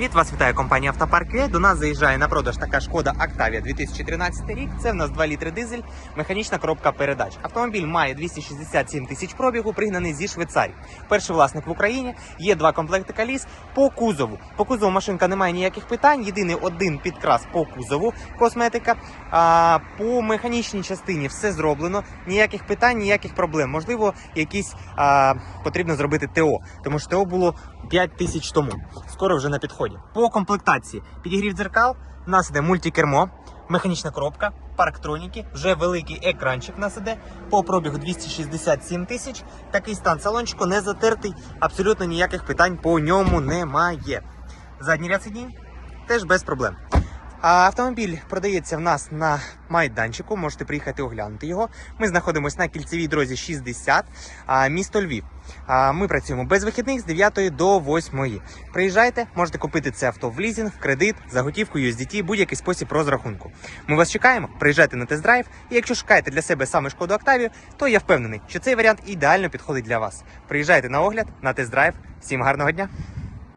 Від вас вітає компанія Автопарк Віа. До нас заїжджає на продаж така шкода Octavia 2013 рік. Це в нас 2 літри дизель, механічна коробка передач. Автомобіль має 267 тисяч пробігу, пригнаний зі Швейцарії. Перший власник в Україні. Є два комплекти коліс по кузову. По кузову машинка не має ніяких питань. Єдиний один підкрас по кузову косметика. А по механічній частині все зроблено. Ніяких питань, ніяких проблем. Можливо, якісь а, потрібно зробити ТО, тому що ТО було 5 тисяч тому. Скоро вже на підході. По комплектації підігрів дзеркал, у нас іде мультикермо, механічна коробка, парктроніки, вже великий екранчик у нас іде. По пробігу 267 тисяч. Такий стан салончику не затертий, абсолютно ніяких питань по ньому немає. Задній ряд сидінь теж без проблем. А автомобіль продається в нас на майданчику. Можете приїхати оглянути його. Ми знаходимося на кільцевій дорозі 60, місто Львів. Ми працюємо без вихідних з 9 до 8. Приїжджайте, можете купити це авто в лізинг, в кредит, за готівку, USDT, будь-який спосіб розрахунку. Ми вас чекаємо, приїжджайте на тест-драйв. І якщо шукаєте для себе саме шкоду Октавію, то я впевнений, що цей варіант ідеально підходить для вас. Приїжджайте на огляд, на тест-драйв. Всім гарного дня!